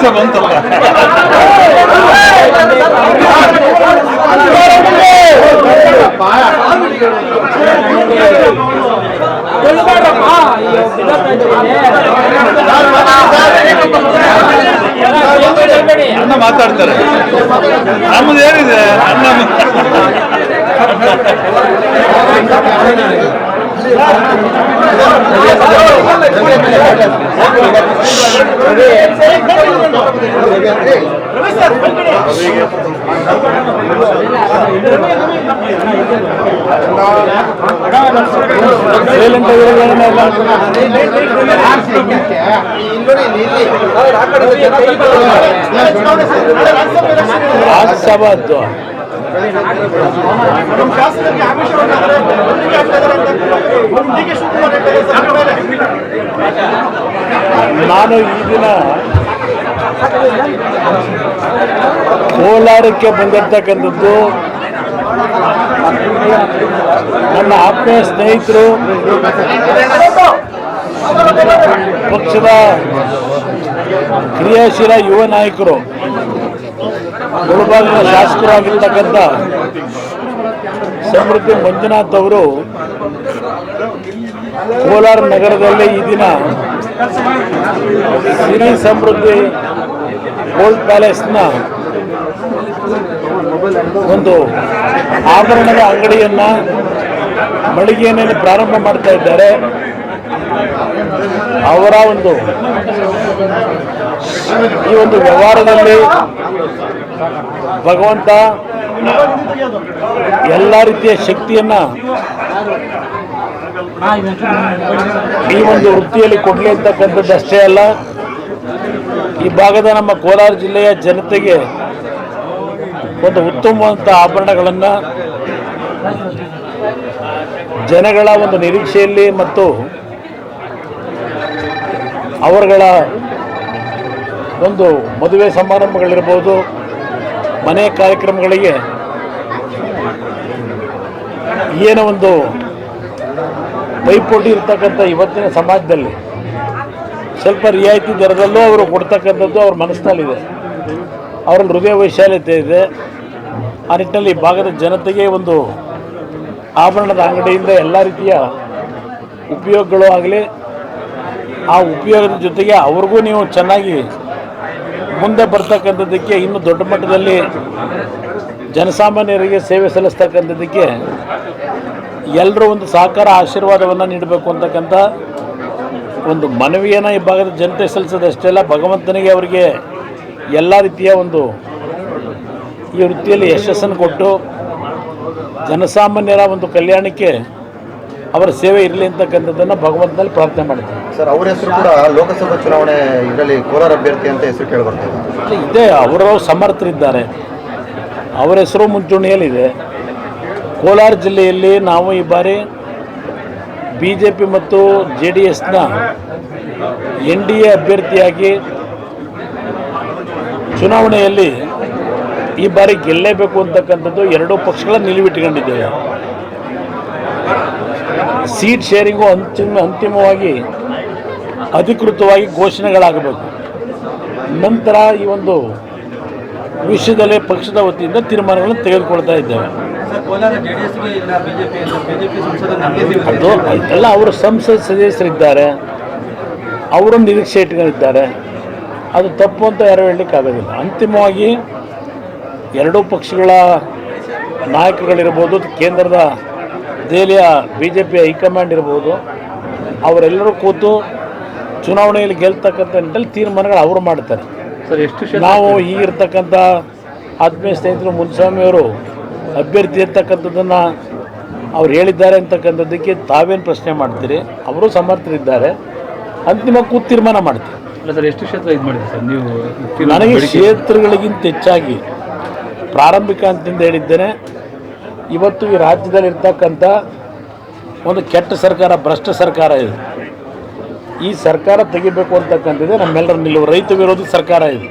ಕೆಲಸ ಬಂತಲ್ಲ ಅಣ್ಣ ಮಾತಾಡ್ತಾರೆ ನಮ್ಮದು ಏನಿದೆ ಅಣ್ಣ ರಾಜ್ಯಸಭಾದ್ದು ನಾನು ಈ ದಿನ ಕೋಲಾರಕ್ಕೆ ಬಂದಿರ್ತಕ್ಕಂಥದ್ದು ನನ್ನ ಆತ್ಮೀಯ ಸ್ನೇಹಿತರು ಪಕ್ಷದ ಕ್ರಿಯಾಶೀಲ ಯುವ ನಾಯಕರು. ಮುಳುಬಾಗಿನ ಶಾಸಕರಾಗಿರ್ತಕ್ಕಂಥ ಸಮೃದ್ಧಿ ಮಂಜುನಾಥ್ ಅವರು ಕೋಲಾರ ನಗರದಲ್ಲಿ ಈ ದಿನ ಸಿರಿ ಸಮೃದ್ಧಿ ಓಲ್ಡ್ ಪ್ಯಾಲೇಸ್ನ ಒಂದು ಆಭರಣದ ಅಂಗಡಿಯನ್ನ ಮಳಿಗೆಯನ್ನು ಪ್ರಾರಂಭ ಮಾಡ್ತಾ ಇದ್ದಾರೆ. ಅವರ ಒಂದು ಈ ಒಂದು ವ್ಯವಹಾರದಲ್ಲಿ ಭಗವಂತ ಎಲ್ಲ ರೀತಿಯ ಶಕ್ತಿಯನ್ನ ಈ ಒಂದು ವೃತ್ತಿಯಲ್ಲಿ ಕೊಡಲಿ ಅಂತಕ್ಕಂಥದ್ದು ಅಷ್ಟೇ ಅಲ್ಲ, ಈ ಭಾಗದ ನಮ್ಮ ಕೋಲಾರ ಜಿಲ್ಲೆಯ ಜನತೆಗೆ ಒಂದು ಉತ್ತಮವಾದಂಥ ಆಭರಣಗಳನ್ನು ಜನಗಳ ಒಂದು ನಿರೀಕ್ಷೆಯಲ್ಲಿ ಮತ್ತು ಅವರುಗಳ ಒಂದು ಮದುವೆ ಸಮಾರಂಭಗಳಿರ್ಬೋದು, ಮನೆ ಕಾರ್ಯಕ್ರಮಗಳಿಗೆ ಏನೋ ಒಂದು ಪೈಪೋಟಿ ಇರ್ತಕ್ಕಂಥ ಇವತ್ತಿನ ಸಮಾಜದಲ್ಲಿ ಸ್ವಲ್ಪ ರಿಯಾಯಿತಿ ದರದಲ್ಲೂ ಅವರು ಕೊಡ್ತಕ್ಕಂಥದ್ದು ಅವ್ರ ಮನಸ್ಸಿನಲ್ಲಿದೆ. ಅವರಲ್ಲಿ ಹೃದಯ ವೈಶಾಲ್ಯತೆ ಇದೆ. ಆ ನಿಟ್ಟಿನಲ್ಲಿ ಭಾಗದ ಜನತೆಗೆ ಒಂದು ಆಭರಣದ ಅಂಗಡಿಯಿಂದ ಎಲ್ಲ ರೀತಿಯ ಉಪಯೋಗಗಳು ಆಗಲಿ, ಆ ಉಪಯೋಗದ ಜೊತೆಗೆ ಅವ್ರಿಗೂ ನೀವು ಚೆನ್ನಾಗಿ ಮುಂದೆ ಬರ್ತಕ್ಕಂಥದ್ದಕ್ಕೆ ಇನ್ನೂ ದೊಡ್ಡ ಮಟ್ಟದಲ್ಲಿ ಜನಸಾಮಾನ್ಯರಿಗೆ ಸೇವೆ ಸಲ್ಲಿಸ್ತಕ್ಕಂಥದ್ದಕ್ಕೆ ಎಲ್ಲರೂ ಒಂದು ಸಹಕಾರ ಆಶೀರ್ವಾದವನ್ನು ನೀಡಬೇಕು ಅಂತಕ್ಕಂಥ ಒಂದು ಮನವಿಯನ್ನು ಈ ಭಾಗದ ಜನತೆ ಸಲ್ಲಿಸೋದಷ್ಟೇ ಅಲ್ಲ, ಭಗವಂತನಿಗೆ ಅವರಿಗೆ ಎಲ್ಲ ರೀತಿಯ ಒಂದು ಈ ವೃತ್ತಿಯಲ್ಲಿ ಯಶಸ್ಸನ್ನು ಕೊಟ್ಟು ಜನಸಾಮಾನ್ಯರ ಒಂದು ಕಲ್ಯಾಣಕ್ಕೆ ಅವರ ಸೇವೆ ಇರಲಿ ಅಂತಕ್ಕಂಥದ್ದನ್ನು ಭಗವಂತನಲ್ಲಿ ಪ್ರಾರ್ಥನೆ ಮಾಡ್ತೀನಿ ಸರ್ ಅವರ ಹೆಸರು ಕೂಡ ಲೋಕಸಭಾ ಚುನಾವಣೆ ಇದರಲ್ಲಿ ಕೋಲಾರ ಅಭ್ಯರ್ಥಿ ಅಂತ ಹೆಸರು ಕೇಳಿಬರ್ತದೆ ಇದೇ. ಅವರವರು ಸಮರ್ಥರಿದ್ದಾರೆ. ಅವರ ಹೆಸರು ಮುಂಚೂಣಿಯಲ್ಲಿದೆ. ಕೋಲಾರ ಜಿಲ್ಲೆಯಲ್ಲಿ ನಾವು ಈ ಬಾರಿ ಬಿ ಜೆ ಪಿ ಮತ್ತು ಜೆ ಡಿ ಎಸ್ನ ಎನ್ ಡಿ ಎ ಅಭ್ಯರ್ಥಿಯಾಗಿ ಚುನಾವಣೆಯಲ್ಲಿ ಈ ಬಾರಿ ಗೆಲ್ಲೇಬೇಕು ಅಂತಕ್ಕಂಥದ್ದು ಎರಡೂ ಪಕ್ಷಗಳ ನಿಲುವಿಟ್ಕೊಂಡಿದ್ದೇವೆ. ಸೀಟ್ ಶೇರಿಂಗು ಅಂತಿಮ ಅಂತಿಮವಾಗಿ ಅಧಿಕೃತವಾಗಿ ಘೋಷಣೆಗಳಾಗಬೇಕು. ನಂತರ ಈ ಒಂದು ವಿಷಯದಲ್ಲಿ ಪಕ್ಷದ ವತಿಯಿಂದ ತೀರ್ಮಾನಗಳನ್ನು ತೆಗೆದುಕೊಳ್ತಾ ಇದ್ದೇವೆ. ಅದು ಎಲ್ಲ ಅವರು ಸಂಸದ ಸದಸ್ಯರಿದ್ದಾರೆ, ಅವರು ನಿರೀಕ್ಷೆ ಇಟ್ಕೊಂಡಿದ್ದಾರೆ ಅದು ತಪ್ಪು ಅಂತ ಯಾರು ಹೇಳಲಿಕ್ಕಾಗೋದಿಲ್ಲ. ಅಂತಿಮವಾಗಿ ಎರಡೂ ಪಕ್ಷಗಳ ನಾಯಕರುಗಳಿರ್ಬೋದು, ಕೇಂದ್ರದ ದೆಹಲಿಯ ಬಿ ಜೆ ಪಿ ಹೈಕಮಾಂಡ್ ಇರ್ಬೋದು ಅವರೆಲ್ಲರೂ ಕೂತು ಚುನಾವಣೆಯಲ್ಲಿ ಗೆಲ್ತಕ್ಕಂಥ ನಿಟ್ಟಲ್ಲಿ ತೀರ್ಮಾನಗಳು ಅವರು ಮಾಡ್ತಾರೆ ಸರ್ ಎಷ್ಟು ನಾವು ಈಗಿರ್ತಕ್ಕಂಥ ಆತ್ಮೀಯ ಸ್ನೇಹಿತರು ಮುನ್ಸ್ವಾಮಿಯವರು ಅಭ್ಯರ್ಥಿ ಇರ್ತಕ್ಕಂಥದ್ದನ್ನು ಅವ್ರು ಹೇಳಿದ್ದಾರೆ ಅಂತಕ್ಕಂಥದ್ದಕ್ಕೆ ತಾವೇನು ಪ್ರಶ್ನೆ ಮಾಡ್ತೀರಿ? ಅವರು ಸಮರ್ಥರಿದ್ದಾರೆ. ಅಂತಿಮ ಕೂತು ತೀರ್ಮಾನ ಇಲ್ಲ ಸರ್ ಎಷ್ಟು ಕ್ಷೇತ್ರ ಇದು ಮಾಡಿದೆ ಸರ್? ನೀವು ನನಗೆ ಕ್ಷೇತ್ರಗಳಿಗಿಂತ ಹೆಚ್ಚಾಗಿ ಪ್ರಾರಂಭಿಕ ಅಂತಂದು ಹೇಳಿದ್ದೇನೆ. ಇವತ್ತು ಈ ರಾಜ್ಯದಲ್ಲಿ ಇರ್ತಕ್ಕಂಥ ಒಂದು ಕೆಟ್ಟ ಸರ್ಕಾರ, ಭ್ರಷ್ಟ ಸರ್ಕಾರ ಇದು. ಈ ಸರ್ಕಾರ ತೆಗಿಬೇಕು ಅಂತಕ್ಕಂಥದ್ದೇ ನಮ್ಮೆಲ್ಲರ ನಿಲುವು. ರೈತ ವಿರೋಧಿ ಸರ್ಕಾರ ಇದು.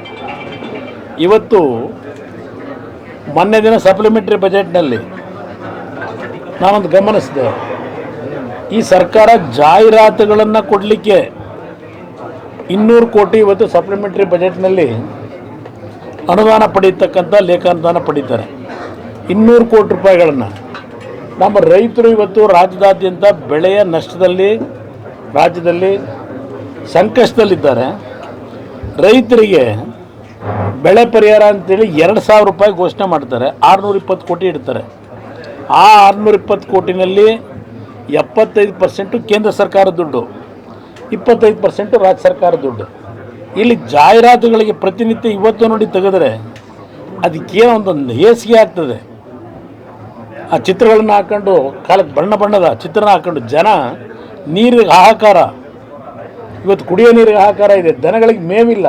ಇವತ್ತು ಮೊನ್ನೆ ದಿನ ಸಪ್ಲಿಮೆಂಟ್ರಿ ಬಜೆಟ್ನಲ್ಲಿ ನಾನೊಂದು ಗಮನಿಸಿದೆ. ಈ ಸರ್ಕಾರ ಜಾಹೀರಾತುಗಳನ್ನು ಕೊಡಲಿಕ್ಕೆ ಇನ್ನೂರು ಕೋಟಿ ಇವತ್ತು ಸಪ್ಲಿಮೆಂಟ್ರಿ ಬಜೆಟ್ನಲ್ಲಿ ಅನುದಾನ ಪಡೀತಕ್ಕಂಥ ಲೇಖಾನುದಾನ ಪಡೀತಾರೆ. ಇನ್ನೂರು ಕೋಟಿ ರೂಪಾಯಿಗಳನ್ನು. ನಮ್ಮ ರೈತರು ಇವತ್ತು ರಾಜ್ಯದಾದ್ಯಂತ ಬೆಳೆಯ ನಷ್ಟದಲ್ಲಿ, ರಾಜ್ಯದಲ್ಲಿ ಸಂಕಷ್ಟದಲ್ಲಿದ್ದಾರೆ. ರೈತರಿಗೆ ಬೆಳೆ ಪರಿಹಾರ ಅಂತೇಳಿ ಎರಡು ಸಾವಿರ ರೂಪಾಯಿ ಘೋಷಣೆ ಮಾಡ್ತಾರೆ. ಆರುನೂರ ಇಪ್ಪತ್ತು ಕೋಟಿ ಇಡ್ತಾರೆ. ಆ ಆರುನೂರ ಇಪ್ಪತ್ತು ಕೋಟಿನಲ್ಲಿ ಎಪ್ಪತ್ತೈದು ಪರ್ಸೆಂಟು ಕೇಂದ್ರ ಸರ್ಕಾರದ ದುಡ್ಡು, ಇಪ್ಪತ್ತೈದು ಪರ್ಸೆಂಟು ರಾಜ್ಯ ಸರ್ಕಾರ ದುಡ್ಡು. ಇಲ್ಲಿ ಜಾಹೀರಾತುಗಳಿಗೆ ಪ್ರತಿನಿತ್ಯ ಇವತ್ತು ನೋಡಿ ತೆಗೆದ್ರೆ ಅದಕ್ಕೇನೋ ಒಂದು ಹೇಸಿಗೆ ಆಗ್ತದೆ. ಆ ಚಿತ್ರಗಳನ್ನು ಹಾಕೊಂಡು ಕಾಲಕ್ಕೆ ಬಣ್ಣ ಬಣ್ಣದ ಚಿತ್ರನ ಹಾಕೊಂಡು ಜನ ನೀರಿಗೆ ಹಾಹಾಕಾರ. ಇವತ್ತು ಕುಡಿಯೋ ನೀರಿಗೆ ಹಾಹಾಕಾರ ಇದೆ. ದನಗಳಿಗೆ ಮೇವಿಲ್ಲ.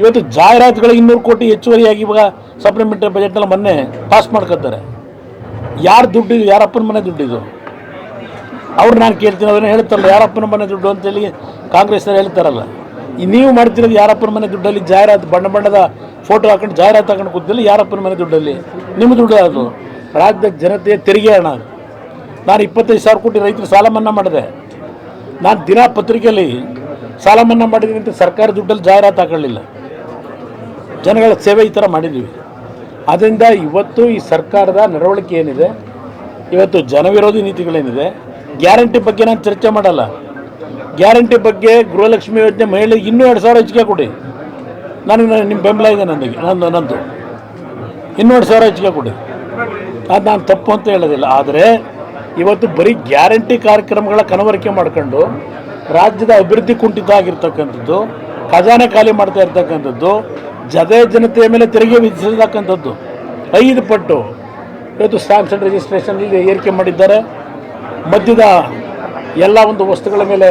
ಇವತ್ತು ಜಾಹೀರಾತುಗಳಿಗೆ ಇನ್ನೂರು ಕೋಟಿ ಹೆಚ್ಚುವರಿಯಾಗಿ ಇವಾಗ ಸಪ್ಲಿಮೆಂಟರಿ ಬಜೆಟ್ನಲ್ಲಿ ಮೊನ್ನೆ ಪಾಸ್ ಮಾಡ್ಕೊತಾರೆ. ಯಾರು ದುಡ್ಡು ಇದು? ಯಾರಪ್ಪನ ಮನೆ ದುಡ್ಡಿದು ಅವ್ರು ನಾನು ಕೇಳ್ತೀನಿ ಅದನ್ನು ಹೇಳ್ತಾರಲ್ಲ ಯಾರಪ್ಪನ ಮನೆ ದುಡ್ಡು ಅಂತೇಳಿ ಕಾಂಗ್ರೆಸ್ನವ್ರು ಹೇಳ್ತಾರಲ್ಲ. ನೀವು ಮಾಡ್ತಿರೋದು ಯಾರಪ್ಪನ ಮನೆ ದುಡ್ಡಲ್ಲಿ? ಜಾಹೀರಾತು, ಬಣ್ಣ ಬಣ್ಣದ ಫೋಟೋ ಹಾಕೊಂಡು ಜಾಹೀರಾತು ಹಾಕೊಂಡು ಕೂತಿಲ್ಲ ಯಾರಪ್ಪನ ಮನೆ ದುಡ್ಡಲ್ಲಿ? ನಿಮ್ಮ ದುಡ್ಡು ಅದು ರಾಜ್ಯದ ಜನತೆಯ ತೆರಿಗೆ ಹಣ. ನಾನು ಇಪ್ಪತ್ತೈದು ಸಾವಿರ ಕೋಟಿ ರೈತರು ಸಾಲ ಮನ್ನಾ ಮಾಡಿದೆ. ನಾನು ದಿನ ಪತ್ರಿಕೆಯಲ್ಲಿ ಸಾಲ ಮನ್ನಾ ಮಾಡಿದ್ದೀನಿ ಅಂತ ಸರ್ಕಾರ ದುಡ್ಡಲ್ಲಿ ಜಾಹೀರಾತು ಹಾಕೊಳ್ಳಿಲ್ಲ ಜನಗಳ ಸೇವೆ ಈ ಥರ ಮಾಡಿದ್ದೀವಿ. ಅದರಿಂದ ಇವತ್ತು ಈ ಸರ್ಕಾರದ ನಡವಳಿಕೆ ಏನಿದೆ? ಇವತ್ತು ಜನವಿರೋಧಿ ನೀತಿಗಳೇನಿದೆ? ಗ್ಯಾರಂಟಿ ಬಗ್ಗೆ ನಾನು ಚರ್ಚೆ ಮಾಡಲ್ಲ. ಗ್ಯಾರಂಟಿ ಬಗ್ಗೆ ಗೃಹಲಕ್ಷ್ಮಿ ಯೋಜನೆ ಮಹಿಳೆಗೆ ಇನ್ನೂ ಎರಡು ಸಾವಿರ ಹೆಚ್ಚಿಗೆ ಕೊಡಿ. ನನಗೆ ನಿಮ್ಮ ಬೆಂಬಲ ಇದೆ ನನಗೆ ನಂದು ನಂದು. ಇನ್ನೂ ಎರಡು ಸಾವಿರ ಹೆಚ್ಚಿಗೆ ಕೊಡಿ. ಅದು ನಾನು ತಪ್ಪು ಅಂತ ಹೇಳೋದಿಲ್ಲ. ಆದರೆ ಇವತ್ತು ಬರೀ ಗ್ಯಾರಂಟಿ ಕಾರ್ಯಕ್ರಮಗಳ ಕನವರಿಕೆ ಮಾಡ್ಕೊಂಡು ರಾಜ್ಯದ ಅಭಿವೃದ್ಧಿ ಕುಂಠಿತ ಆಗಿರ್ತಕ್ಕಂಥದ್ದು ಖಜಾನೆ ಖಾಲಿ ಮಾಡ್ತಾ ಇರ್ತಕ್ಕಂಥದ್ದು, ಜದೇ ಜನತೆಯ ಮೇಲೆ ತೆರಿಗೆ ವಿಧಿಸಿರ್ತಕ್ಕಂಥದ್ದು ಐದು ಪಟ್ಟು. ಇವತ್ತು ಸ್ಟ್ಯಾಂಪ್ಸ್ ಆ್ಯಂಡ್ ರಿಜಿಸ್ಟ್ರೇಷನಲ್ಲಿ ಏರಿಕೆ ಮಾಡಿದ್ದಾರೆ. ಮದ್ಯದ ಎಲ್ಲ ಒಂದು ವಸ್ತುಗಳ ಮೇಲೆ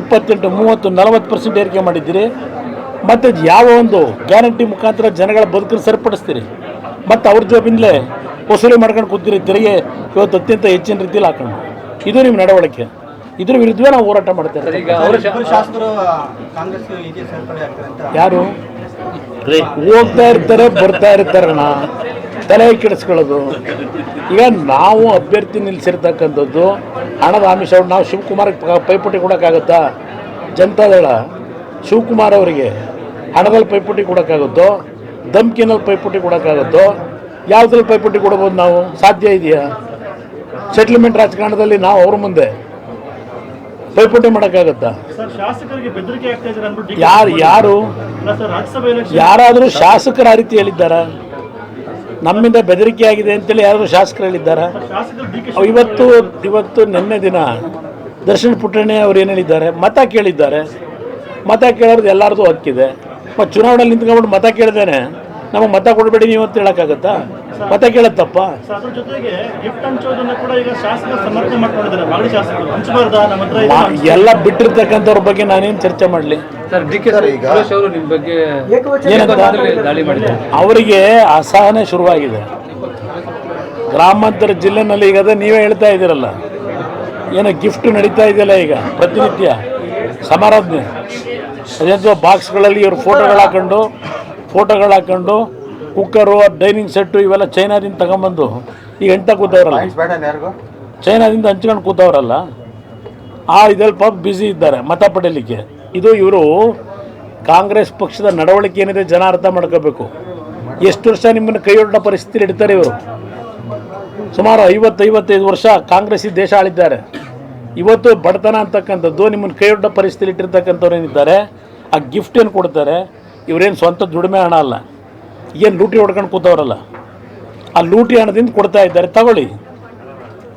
ಇಪ್ಪತ್ತೆಂಟು, ಮೂವತ್ತು, ನಲವತ್ತು ಪರ್ಸೆಂಟ್ ಏರಿಕೆ ಮಾಡಿದ್ದೀರಿ. ಮತ್ತು ಯಾವ ಒಂದು ಗ್ಯಾರಂಟಿ ಮುಖಾಂತರ ಜನಗಳ ಬದುಕನ್ನು ಸರಿಪಡಿಸ್ತೀರಿ? ಮತ್ತು ಅವ್ರ ಜೋಬಿಂದಲೇ ವಸೂಲಿ ಮಾಡ್ಕೊಂಡು ಕೂತಿರಿ ತೆರಿಗೆ ಇವತ್ತು ಅತ್ಯಂತ ಹೆಚ್ಚಿನ ರೀತಿಯಲ್ಲಿ ಹಾಕೊಂಡು ಇದು ನಿಮ್ಮ ನಡವಳಿಕೆ. ಇದ್ರ ವಿರುದ್ಧವೇ ನಾವು ಹೋರಾಟ ಮಾಡ್ತೇವೆ ಇರ್ತೀವಿ ಈಗ ಅವರ ಶಾಸಕರು ಕಾಂಗ್ರೆಸ್ ಇದೆ ಸೇರ್ಪಡೆ ಆಗ್ತಾರೆ ಅಂತ. ಯಾರು? ಹೋಗ್ತಾ ಇರ್ತಾರೆ ಬರ್ತಾ ಇರ್ತಾರಣ್ಣ ತಲೆ ಕೆಡಿಸ್ಕೊಳ್ಳೋದು. ಈಗ ನಾವು ಅಭ್ಯರ್ಥಿ ನಿಲ್ಲಿಸಿರ್ತಕ್ಕಂಥದ್ದು ಹಣದ ಆಮಿಷ ನಾವು ಶಿವಕುಮಾರ್ಗೆ ಪೈಪುಟಿ ಪೈಪೋಟಿ ಕೊಡೋಕ್ಕಾಗುತ್ತಾ? ಜನತಾದಳ ಶಿವಕುಮಾರ್ ಅವರಿಗೆ ಹಣದಲ್ಲಿ ಪೈಪೋಟಿ ಕೊಡೋಕ್ಕಾಗುತ್ತೋ ಧಮ್ಕಿನಲ್ಲಿ ಪೈಪೋಟಿ ಕೊಡೋಕ್ಕಾಗುತ್ತೋ? ಯಾವುದ್ರಲ್ಲಿ ಪೈಪೋಟಿ ಕೊಡ್ಬೋದು ನಾವು? ಸಾಧ್ಯ ಇದೆಯಾ? ಸೆಟ್ಲ್ಮೆಂಟ್ ರಾಜಕಾರಣದಲ್ಲಿ ನಾವು ಅವ್ರ ಮುಂದೆ. ಪೈಪೋಟಿ ಮಾಡೋಕ್ಕಾಗತ್ತಾ? ಯಾರು ಯಾರು? ಯಾರಾದರೂ ಶಾಸಕರ ಆ ರೀತಿ ಹೇಳಿದ್ದಾರಾ? ನಮ್ಮಿಂದ ಬೆದರಿಕೆ ಆಗಿದೆ ಅಂತೇಳಿ ಯಾರಾದರೂ ಶಾಸಕರು ಹೇಳಿದ್ದಾರಾ? ಇವತ್ತು ಇವತ್ತು ನಿನ್ನೆ ದಿನ ದರ್ಶನ್ ಪುಟ್ಟಣ್ಣಿ ಅವ್ರು ಏನು ಹೇಳಿದ್ದಾರೆ? ಮತ ಕೇಳಿದ್ದಾರೆ. ಮತ ಕೇಳೋದು ಎಲ್ಲರದು ಹಕ್ಕಿದೆ. ಮತ್ತು ಚುನಾವಣೆಯಲ್ಲಿ ನಿಂತ್ಕೊಂಡ್ಬಿಟ್ಟು ಮತ ಕೇಳಿದ್ದೇನೆ ನಮಗೆ ಮತ ಕೊಡಬೇಡಿ ನೀವು ಅಂತ ಹೇಳೋಕ್ಕಾಗತ್ತಾ? ಮತ ಕೇಳತ್ತಪ್ಪ ಸರ್ ಅದ್ರ ಜೊತೆಗೆ ಗಿಫ್ಟ್ ಹಂಚೋದನ್ನ ಕೂಡ ಈಗ ಶಾಸಕರು ಸಮರ್ಥನೆ ಮಾಡ್ಕೊಂಡಿದ್ದಾರೆ. ಬಾಗಡಿ ಶಾಸಕರು. ಹಂಚಬಾರ್ದಾ? ನಮ್ಮ ಹತ್ರ ಇದೆ ಮಾ- ಎಲ್ಲ ಬಿಟ್ಟಿರ್ತಕ್ಕಂಥವ್ರ ಬಗ್ಗೆ ನಾನೇನು ಚರ್ಚೆ ಮಾಡಲಿ? ಸರ್ ಡಿ ಕೆ ಸರ್, ಈಗ- ಸುರೇಶ್ ಅವರು ನಿಮ್ಮ ಬಗ್ಗೆ ಏನಂತ? ದಾಳಿ ಮಾಡಿದ್ದಾರೆ. ಅವರಿಗೆ ಅಸಹನೆ ಶುರುವಾಗಿದೆ. ಗ್ರಾಮಾಂತರ ಜಿಲ್ಲೆನಲ್ಲಿ ಈಗ ಅದೇ ನೀವೇ ಹೇಳ್ತಾ ಇದ್ದೀರಲ್ಲ. ಏನೋ ಗಿಫ್ಟ್ ನಡೀತಾ ಇದೆಯಲ್ಲ ಈಗ ಪ್ರತಿನಿತ್ಯ. ಸಮಾರಾಧನೆ. ಅದೇಂತೋ ಬಾಕ್ಸ್ಗಳಲ್ಲಿ ಇವ್ರು ಫೋಟೋಗಳು ಹಾಕೊಂಡು ಫೋಟೋಗಳು ಹಾಕೊಂಡು ಕುಕ್ಕರು ಡೈನಿಂಗ್ ಸೆಟ್ಟು ಇವೆಲ್ಲ ಚೈನಾದಿಂದ ತಗೊಂಬಂದು. ಈಗ ಎಂಟ ಕೂತವ್ರಲ್ಲ? ಚೈನಾದಿಂದ ಹಂಚ್ಕೊಂಡು ಕೂತವ್ರಲ್ಲ? ಆ ಇದ್ರಲ್ಲಿ ಪಾಪ ಬ್ಯುಸಿ ಇದ್ದಾರೆ ಮತ ಪಡೀಲಿಕ್ಕೆ. ಇದು ಇವರು ಕಾಂಗ್ರೆಸ್ ಪಕ್ಷದ ನಡವಳಿಕೆ ಏನಿದೆ ಜನ ಅರ್ಥ ಮಾಡ್ಕೋಬೇಕು. ಎಷ್ಟು ವರ್ಷ ನಿಮ್ಮನ್ನು ಕೈಯೊಡ್ಡ ಪರಿಸ್ಥಿತಿ ಇಡ್ತಾರೆ ಇವರು? ಸುಮಾರು ಐವತ್ತು ಐವತ್ತೈದು ವರ್ಷ ಕಾಂಗ್ರೆಸ್ ದೇಶ ಆಳಿದ್ದಾರೆ. ಇವತ್ತು ಬಡತನ ಅಂತಕ್ಕಂಥದ್ದು ನಿಮ್ಮನ್ನು ಕೈಯೊಡ್ಡ ಪರಿಸ್ಥಿತಿ ಇಟ್ಟಿರ್ತಕ್ಕಂಥವ್ರು ಏನಿದ್ದಾರೆ ಆ ಗಿಫ್ಟ್ ಏನು ಕೊಡ್ತಾರೆ? ಇವರೇನು ಸ್ವಂತ ದುಡಿಮೆ ಹಣ ಅಲ್ಲ. ಏನು ಲೂಟಿ ಹೊಡ್ಕೊಂಡು ಕೂತವ್ರಲ್ಲ. ಆ ಲೂಟಿ ಹಣದಿಂದ ಕೊಡ್ತಾ ಇದ್ದಾರೆ ತಗೊಳ್ಳಿ.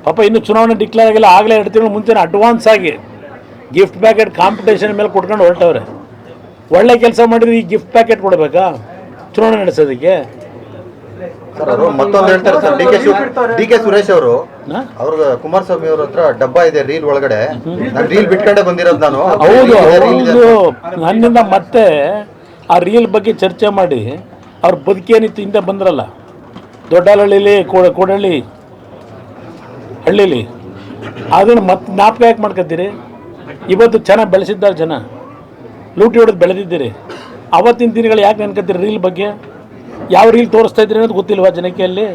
ಪಾಪ ಇನ್ನು ಚುನಾವಣೆ ಡಿಕ್ಲೇರ್ ಆಗಿಲ್ಲ ಆಗಲೇ ಎರಡು ತಿಂಗಳು ಮುಂಚೆ ಅಡ್ವಾನ್ಸ್ ಆಗಿ ಗಿಫ್ಟ್ ಪ್ಯಾಕೆಟ್ ಕಾಂಪಿಟೇಷನ್ ಮೇಲೆ ಕೊಟ್ಕೊಂಡು ಹೊರಟವ್ರೆ. ಒಳ್ಳೆ ಕೆಲಸ ಮಾಡಿದ್ರೆ ಈ ಗಿಫ್ಟ್ ಪ್ಯಾಕೆಟ್ ಕೊಡಬೇಕಾ? ಚುನಾವಣೆ ನಡೆಸೋದಕ್ಕೆ. ಮತ್ತೊಂದು ಹೇಳ್ತಾರೆ sir D K D K Suresh ಅವರು? ಅವ್ರ ಕುಮಾರಸ್ವಾಮಿ ಅವ್ರ ಹತ್ರ ಡಬ್ಬ ಇದೆ ರೀಲ್ ಒಳಗಡೆ. ನಾನು ರೀಲ್ ಬಿಟ್ಕೊಂಡೆ ಬಂದಿರೋದು ನಾನು. ಹೌದು ನನ್ನಿಂದ ಮತ್ತೆ ಆ ರೀಲ್ ಬಗ್ಗೆ ಚರ್ಚೆ ಮಾಡಿ ಅವ್ರ ಬದುಕೇನಿತ್ತು ಹಿಂದೆ ಬಂದ್ರಲ್ಲ ದೊಡ್ಡಹಳ್ಳಿಲಿ ಕೋಡ- ಕೋಡಹಳ್ಳಿ ಹಳ್ಳಿಲಿ ಅದನ್ನು ಮತ್ತೆ ಜ್ಞಾಪಕ ಯಾಕೆ ಮಾಡ್ಕೊತೀರಿ ಇವತ್ತು ಚೆನ್ನಾಗಿ ಬೆಳೆಸಿದ್ದಾರೆ ಜನ. ಲೂಟಿ ಹೊಡೆದು ಬೆಳೆದಿದ್ದೀರಿ. ಅವತ್ತಿನ ದಿನಗಳು ಯಾಕೆ ನೆನ್ಕೊತೀರಿ ರೀಲ್ ಬಗ್ಗೆ? ಯಾವ ರೀಲ್ ತೋರಿಸ್ತಾ ಇದ್ರಿ ಅನ್ನೋದು ಗೊತ್ತಿಲ್ವಾ ಜನಕ್ಕೆ ಅಲ್ಲಿ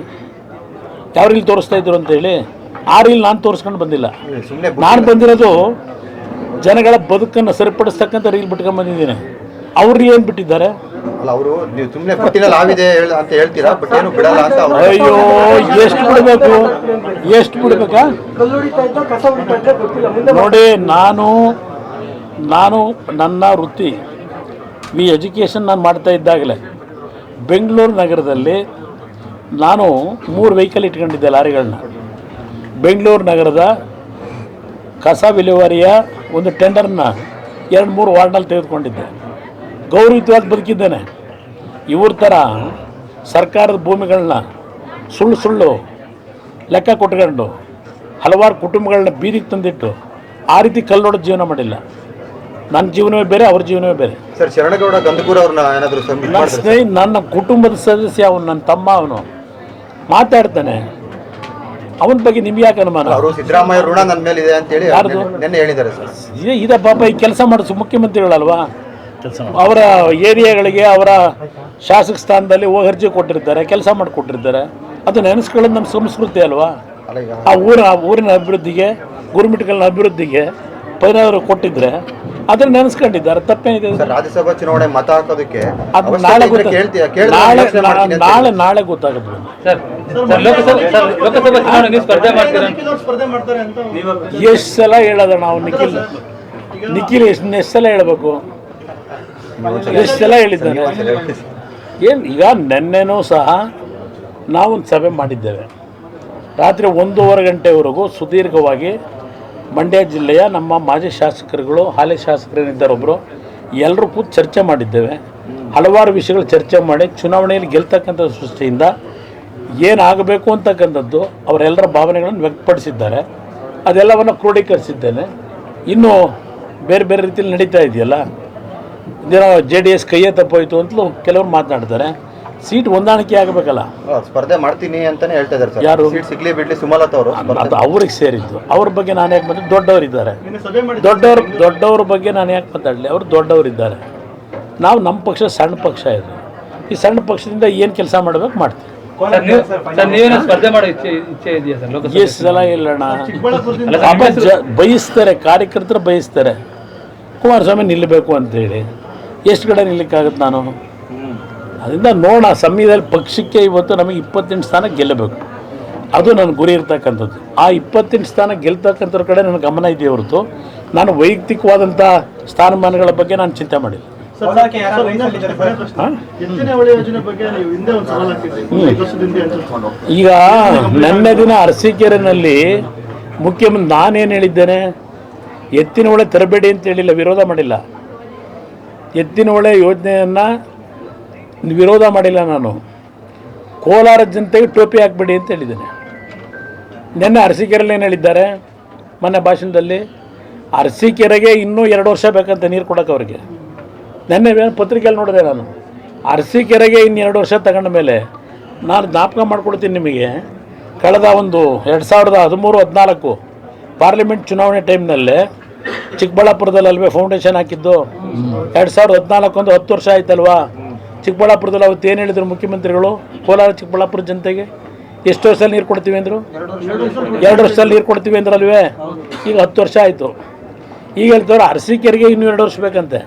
ಯಾವ ರೀಲ್ ತೋರಿಸ್ತಾ ಇದ್ರು ಅಂತೇಳಿ ಆ ರೀಲ್ ನಾನು ತೋರಿಸ್ಕೊಂಡು ಬಂದಿಲ್ಲ. ನಾನು ಬಂದಿರೋದು ಜನಗಳ ಬದುಕನ್ನು ಸರಿಪಡಿಸ್ತಕ್ಕಂಥ ರೀಲ್ ಬಿಟ್ಕೊಂಬಂದಿದ್ದೀನಿ ಅವ್ರು ಏನು ಬಿಟ್ಟಿದ್ದಾರೆ? ಅಲ್ಲ ಅವರು ನೀವು ಸುಮ್ಮನೆ ಪಟ್ಟಿನಲ್ಲಿ ಆವಿದೆ ಅಂತ ಹೇಳ್ತೀರಾ? ಬಟ್ ಏನು ಬಿಡಲ್ಲ ಅಂತ ಅವ್ರು ಅಯ್ಯೋ ಎಷ್ಟು ಬಿಡಬೇಕು? ಎಷ್ಟು ಬಿಡ್ಬೇಕಾ? ನೋಡಿ ನಾನು ನಾನು ನನ್ನ ವೃತ್ತಿ ಈ ಎಜುಕೇಷನ್ ನಾನು ಮಾಡ್ತಾ ಇದ್ದಾಗಲೇ ಬೆಂಗಳೂರು ನಗರದಲ್ಲಿ ನಾನು ಮೂರು ವೆಹಿಕಲ್ ಇಟ್ಕೊಂಡಿದ್ದೆ ಲಾರಿಗಳನ್ನ ಬೆಂಗಳೂರು ನಗರದ ಕಸ ವಿಲೇವಾರಿಯ ಒಂದು ಟೆಂಡರ್ನ ಎರಡು ಮೂರು ವಾರ್ಡ್ನಲ್ಲಿ ತೆಗೆದುಕೊಂಡಿದ್ದೆ. ಗೌರವಯುತವಾಗಿ ಬದುಕಿದ್ದೇನೆ. ಇವ್ರ ಥರ ಸರ್ಕಾರದ ಭೂಮಿಗಳನ್ನ ಸುಳ್ಳು ಸುಳ್ಳು ಲೆಕ್ಕ ಕೊಟ್ಕೊಂಡು ಹಲವಾರು ಕುಟುಂಬಗಳನ್ನ ಬೀದಿಗೆ ತಂದಿಟ್ಟು ಆ ರೀತಿ ಕಲ್ಲೊಡ ಜೀವನ ಮಾಡಿಲ್ಲ. ನನ್ನ ಜೀವನವೇ ಬೇರೆ ಅವ್ರ ಜೀವನವೇ ಬೇರೆ. ಸರ್ ಶರಣಗೌಡ ಗಂಧಕೂರ್ ಅವ್ರನ್ನ ಏನಾದರೂ ನನ್ನ ಮಾಡಿದ್ರೆ ಸ್ನೇಹಿ ನನ್ನ ಕುಟುಂಬದ ಸದಸ್ಯ ಅವನು ನನ್ನ ತಮ್ಮ ಅವನು. ಮಾತಾಡ್ತಾನೆ. ಅವನ ಬಗ್ಗೆ ನಿಮ್ಗೆ ಯಾಕೆ ಅನುಮಾನ? ಅವರು ಸಿದ್ದರಾಮಯ್ಯ ಋಣ ನನ್ನ ಮೇಲೆ ಇದೆ ಅಂತ ಹೇಳಿ ಯಾರ್ದು? ನೆನ್ನೆ- ನೆನ್ನೆ ಹೇಳಿದ್ದಾರೆ ಸರ್. ಇದೆ ಇದೆ ಪಾಪ ಈ ಕೆಲಸ ಮಾಡಿಸು ಮುಖ್ಯಮಂತ್ರಿಗಳಲ್ವಾ? ಅವರ ಏರಿಯಾಗಳಿಗೆ ಅವರ ಶಾಸಕ ಸ್ಥಾನದಲ್ಲಿ ಹೋಗಿ ಅರ್ಜಿ ಕೊಟ್ಟಿರ್ತಾರೆ ಕೆಲಸ ಮಾಡಿಕೊಟ್ಟಿರ್ತಾರೆ. ಅದು ನೆನೆಸ್ಕೊಳ್ಳೋದು ನಮ್ಮ ಸಂಸ್ಕೃತಿ ಅಲ್ವಾ? ಆ ಊರ ಆ ಊರಿನ ಅಭಿವೃದ್ಧಿಗೆ ಗುರುಮಿಟ್ಗಳನ್ನ ಅಭಿವೃದ್ಧಿಗೆ ಪೈನವರು ಕೊಟ್ಟಿದ್ರೆ ಅದನ್ನ ನೆನೆಸ್ಕೊಂಡಿದ್ದಾರೆ. ತಪ್ಪೇನಿದೆ ಸರ್ ರಾಜ್ಯಸಭಾ ಚುನಾವಣೆ ಮತ ಹಾಕೋದಕ್ಕೆ ಅದು ನಾಳೆ ನಾಳೆ ನಾಳೆ ನಾಳೆ ಗೊತ್ತಾಗುತ್ತೆ. ಸರ್ ಸರ್ ಲೋಕಸಭೆ ಸರ್ ಲೋಕಸಭಾ ಚುನಾವಣೆ ಸ್ಪರ್ಧೆ ಮಾಡ್ತೀರಾ ಸ್ಪರ್ಧೆ ಮಾಡ್ತಾರೆ? ಅಂತ ಎಷ್ಟು ಸಲ ಹೇಳೋದ ನಾವು ನಿಖಿಲ್? ನಿಖಿಲ್ ಎಷ್ಟು ಎಷ್ಟು ಸಲ ಹೇಳಬೇಕು? ಎಷ್ಟು ಸಲ ಹೇಳಿದ್ದಾನೆ ಏನು ಈಗ ನೆನ್ನೆನೂ ಸಹ ನಾವೊಂದು ಸಭೆ ಮಾಡಿದ್ದೇವೆ. ರಾತ್ರಿ ಒಂದೂವರೆ ಗಂಟೆವರೆಗೂ ಸುದೀರ್ಘವಾಗಿ ಮಂಡ್ಯ ಜಿಲ್ಲೆಯ ನಮ್ಮ ಮಾಜಿ ಶಾಸಕರುಗಳು ಹಾಲಿ ಶಾಸಕರೇನಿದ್ದಾರೊಬ್ಬರು ಎಲ್ಲರೂ ಕೂತು ಚರ್ಚೆ ಮಾಡಿದ್ದೇವೆ. ಹಲವಾರು ವಿಷಯಗಳು ಚರ್ಚೆ ಮಾಡಿ ಚುನಾವಣೆಯಲ್ಲಿ ಗೆಲ್ತಕ್ಕಂಥ ಸೃಷ್ಟಿಯಿಂದ ಏನಾಗಬೇಕು ಅಂತಕ್ಕಂಥದ್ದು ಅವರೆಲ್ಲರ ಭಾವನೆಗಳನ್ನು ವ್ಯಕ್ತಪಡಿಸಿದ್ದಾರೆ. ಅದೆಲ್ಲವನ್ನು ಕ್ರೋಢೀಕರಿಸಿದ್ದೇನೆ ಇನ್ನು ಬೇರೆ ಬೇರೆ ರೀತಿಯಲ್ಲಿ ನಡೀತಾ ಇದೆಯಲ್ಲ? ಜೆ ಡಿ ಎಸ್ ಕೈಯೇ ತಪ್ಪೋಯ್ತು ಅಂತಲೂ ಕೆಲವರು ಮಾತನಾಡ್ತಾರೆ ಸೀಟ್ ಹೊಂದಾಣಿಕೆ ಆಗಬೇಕಲ್ಲ? ಸ್ಪರ್ಧೆ ಮಾಡ್ತೀನಿ ಅಂತಾನೆ ಹೇಳ್ತಾ ಇದ್ದಾರೆ ಸರ್. ಯಾರು? ಸೀಟ್ ಸಿಗ್ಲಿ ಬಿಡ್ಲಿ ಸುಮಲತಾ ಅವರು ಅದು ಅವ್ರಿಗೆ ಸೇರಿದ್ದು. ಅವ್ರ ಬಗ್ಗೆ ನಾನು ಯಾಕೆ ಮಾತಾಡಿ ದೊಡ್ಡವರು ಇದ್ದಾರೆ. ದೊಡ್ಡವ್ರ ದೊಡ್ಡವ್ರ ಬಗ್ಗೆ ನಾನು ಯಾಕೆ ಮಾತಾಡಲಿ? ಅವರು ದೊಡ್ಡವರಿದ್ದಾರೆ ನಾವು ನಮ್ಮ ಪಕ್ಷ ಸಣ್ಣ ಪಕ್ಷ ಇದು. ಈ ಸಣ್ಣ ಪಕ್ಷದಿಂದ ಏನು ಕೆಲಸ ಮಾಡಬೇಕು ಮಾಡ್ತೀವಿ. ಸರ್ ನೀವು ಸರ್ ನೀವೇನೋ ಸ್ಪರ್ಧೆ ಮಾಡೋ ಇಚ್ಛೆ ಇಚ್ಛೆ ಸರ್ ಲೋಕಸಭೆ? ಸಲ ಇಲ್ಲಣ್ಣ ಬಯಸ್ತಾರೆ ಕಾರ್ಯಕರ್ತರು ಬಯಸ್ತಾರೆ. ಕುಮಾರಸ್ವಾಮಿ ನಿಲ್ಲಬೇಕು ಅಂತೇಳಿ ಎಷ್ಟು ಕಡೆ ನಿಲ್ಲಕ್ಕಾಗತ್ತೆ ನಾನು? ಅದರಿಂದ ನೋಡೋಣ ಸಮಯದಲ್ಲಿ ಪಕ್ಷಕ್ಕೆ ಇವತ್ತು ನಮಗೆ ಇಪ್ಪತ್ತೆಂಟು ಸ್ಥಾನ ಗೆಲ್ಲಬೇಕು. ಅದು ನನ್ನ ಗುರಿ ಇರ್ತಕ್ಕಂಥದ್ದು. ಆ ಇಪ್ಪತ್ತೆಂಟು ಸ್ಥಾನ ಗೆಲ್ತಕ್ಕಂಥವ್ರ ಕಡೆ ನನ್ನ ಗಮನ ಇದೆಯೇ ಹೊರತು ನಾನು ವೈಯಕ್ತಿಕವಾದಂಥ ಸ್ಥಾನಮಾನಗಳ ಬಗ್ಗೆ ನಾನು ಚಿಂತೆ ಮಾಡಿಲ್ಲ. ಈಗ ನನ್ನ ದಿನ ಅರಸೀಕೆರೆನಲ್ಲಿ ಮುಖ್ಯಮಂತ್ರಿ ನಾನೇನು ಹೇಳಿದ್ದೇನೆ? ಎತ್ತಿನ ಹೊಳೆ ತರಬೇಡಿ ಅಂತ ಹೇಳಿಲ್ಲ, ವಿರೋಧ ಮಾಡಿಲ್ಲ. ಎತ್ತಿನ ಹೊಳೆ ಯೋಜನೆಯನ್ನು ವಿರೋಧ ಮಾಡಿಲ್ಲ ನಾನು. ಕೋಲಾರ ಜನತೆಗೆ ಟೋಪಿ ಹಾಕ್ಬೇಡಿ ಅಂತ ಹೇಳಿದ್ದೇನೆ. ನಿನ್ನೆ ಅರಸೀಕೆರೆಯಲ್ಲಿ ಏನು ಹೇಳಿದ್ದಾರೆ? ಮೊನ್ನೆ ಭಾಷಣದಲ್ಲಿ, ಅರಸೀಕೆರೆಗೆ ಇನ್ನೂ ಎರಡು ವರ್ಷ ಬೇಕಂತ ನೀರು ಕೊಡೋಕೆ ಅವ್ರಿಗೆ. ನೆನ್ನೆ ಪತ್ರಿಕೆಯಲ್ಲಿ ನೋಡಿದೆ ನಾನು. ಅರಸೀಕೆರೆಗೆ ಇನ್ನು ಎರಡು ವರ್ಷ ತಗೊಂಡ ಮೇಲೆ ನಾನು ಜ್ಞಾಪಕ ಮಾಡ್ಕೊಡ್ತೀನಿ ನಿಮಗೆ. ಕಳೆದ ಒಂದು ಎರಡು ಸಾವಿರದ ಹದಿಮೂರು, ಹದಿನಾಲ್ಕು ಪಾರ್ಲಿಮೆಂಟ್ ಚುನಾವಣೆ ಟೈಮ್ನಲ್ಲೇ ಚಿಕ್ಕಬಳ್ಳಾಪುರದಲ್ಲಿ ಅಲ್ವೇ ಫೌಂಡೇಶನ್ ಹಾಕಿದ್ದು? ಎರಡು ಸಾವಿರದ ಹದಿನಾಲ್ಕೊಂದು ಹತ್ತು ವರ್ಷ ಆಯ್ತಲ್ವಾ? ಚಿಕ್ಕಬಳ್ಳಾಪುರದಲ್ಲಿ ಅವತ್ತು ಏನು ಹೇಳಿದ್ರು ಮುಖ್ಯಮಂತ್ರಿಗಳು? ಕೋಲಾರ ಚಿಕ್ಕಬಳ್ಳಾಪುರ ಜನತೆಗೆ? ಎಷ್ಟು ವರ್ಷದಲ್ಲಿ ನೀರು ಕೊಡ್ತೀವಿ ಅಂದರು? ಎರಡು ವರ್ಷದಲ್ಲಿ ನೀರು ಕೊಡ್ತೀವಿ ಅಂದ್ರಲ್ವೇ? ಈಗ ಹತ್ತು ವರ್ಷ ಆಯಿತು. ಈಗ ಹೇಳ್ತವ್ರು, ಅರಸಿಕೆರೆಗೆ ಇನ್ನೂ ಎರಡು ವರ್ಷ ಬೇಕಂತೆ.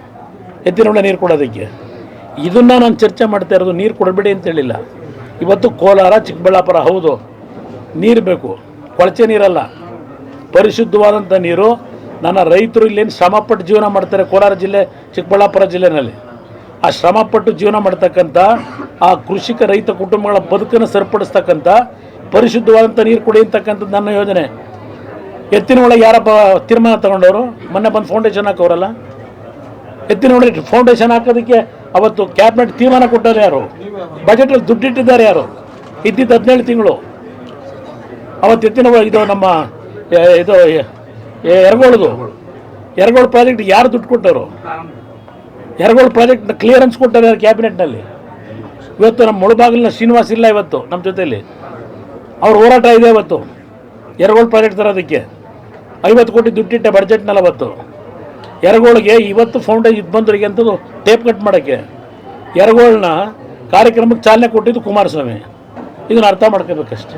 ಎತ್ತಿನೊಳ್ಳೆ ನೀರು ಕೊಡೋದಕ್ಕೆ. ಇದನ್ನು ನಾನು ಚರ್ಚೆ ಮಾಡ್ತಾ ಇರೋದು, ನೀರು ಕೊಡಬೇಡಿ ಅಂತ ಹೇಳಿಲ್ಲ. ಇವತ್ತು ಕೋಲಾರ, ಚಿಕ್ಕಬಳ್ಳಾಪುರ ಹೌದು. ನೀರು ಬೇಕು. ಕೊಳಚೆ ನೀರಲ್ಲ. ಪರಿಶುದ್ಧವಾದಂಥ ನೀರು ನನ್ನ ರೈತರು ಇಲ್ಲೇನು ಶ್ರಮಪಟ್ಟು ಜೀವನ ಮಾಡ್ತಾರೆ ಕೋಲಾರ ಜಿಲ್ಲೆ, ಚಿಕ್ಕಬಳ್ಳಾಪುರ ಜಿಲ್ಲೆನಲ್ಲಿ. ಆ ಶ್ರಮಪಟ್ಟು ಜೀವನ ಮಾಡ್ತಕ್ಕಂಥ, ಆ ಕೃಷಿಕ ರೈತ ಕುಟುಂಬಗಳ ಬದುಕನ್ನು ಸರಿಪಡಿಸ್ತಕ್ಕಂಥ, ಪರಿಶುದ್ಧವಾದಂಥ ನೀರು ಕೊಡಿ ಅಂತಕ್ಕಂಥದ್ದು ನನ್ನ ಯೋಜನೆ. ಎತ್ತಿನ ಒಳಗೆ ಯಾರಪ್ಪ ತೀರ್ಮಾನ ತಗೊಂಡವರು? ಮೊನ್ನೆ ಬಂದು ಫೌಂಡೇಶನ್ ಹಾಕೋರಲ್ಲ ಎತ್ತಿನ ಒಳಗೆ ಫೌಂಡೇಶನ್ ಹಾಕೋದಕ್ಕೆ ಅವತ್ತು ಕ್ಯಾಬಿನೆಟ್ ತೀರ್ಮಾನ ಕೊಟ್ಟವ್ರು ಯಾರು? ಬಜೆಟಲ್ಲಿ ದುಡ್ಡಿಟ್ಟಿದ್ದಾರೆ ಯಾರು? ಇದ್ದಿದ್ದು ಹದಿನೇಳು ತಿಂಗಳು. ಅವತ್ತು ಎತ್ತಿನ ಇದು ನಮ್ಮ, ಇದು ಎರಗೋಳದು. ಎರಗೋಳು ಪ್ರಾಜೆಕ್ಟ್ ಯಾರು ದುಡ್ಡು ಕೊಟ್ಟವರು? ಎರಗೋಳು ಪ್ರಾಜೆಕ್ಟ್ ಕ್ಲಿಯರೆನ್ಸ್ ಕೊಟ್ಟಾರೆ ಕ್ಯಾಬಿನೆಟ್ನಲ್ಲಿ ಇವತ್ತು ನಮ್ಮ ಮುಳಬಾಗಿಲಿನ ಶ್ರೀನಿವಾಸ್ ಇಲ್ಲ ಇವತ್ತು ನಮ್ಮ ಜೊತೆಯಲ್ಲಿ ಅವ್ರ ಹೋರಾಟ ಇದೆ ಇವತ್ತು. ಎರಗೋಳು ಪ್ರಾಜೆಕ್ಟ್ ತರೋದಕ್ಕೆ. ಐವತ್ತು ಕೋಟಿ ದುಡ್ಡಿಟ್ಟೆ ಬಡ್ಜೆಟ್ನಲ್ಲ ಅವತ್ತು ಎರಗೋಳಿಗೆ ಇವತ್ತು ಫೌಂಡೇಶನ್ ಇದು ಬಂದವರಿಗೆ ಅಂತದ್ದು ಟೇಪ್ ಕಟ್ ಮಾಡೋಕ್ಕೆ. ಎರಗೋಳನ್ನ ಕಾರ್ಯಕ್ರಮಕ್ಕೆ ಚಾಲನೆ ಕೊಟ್ಟಿದ್ದು ಕುಮಾರಸ್ವಾಮಿ. ಇದನ್ನು ಅರ್ಥ ಮಾಡ್ಕೋಬೇಕಷ್ಟೇ.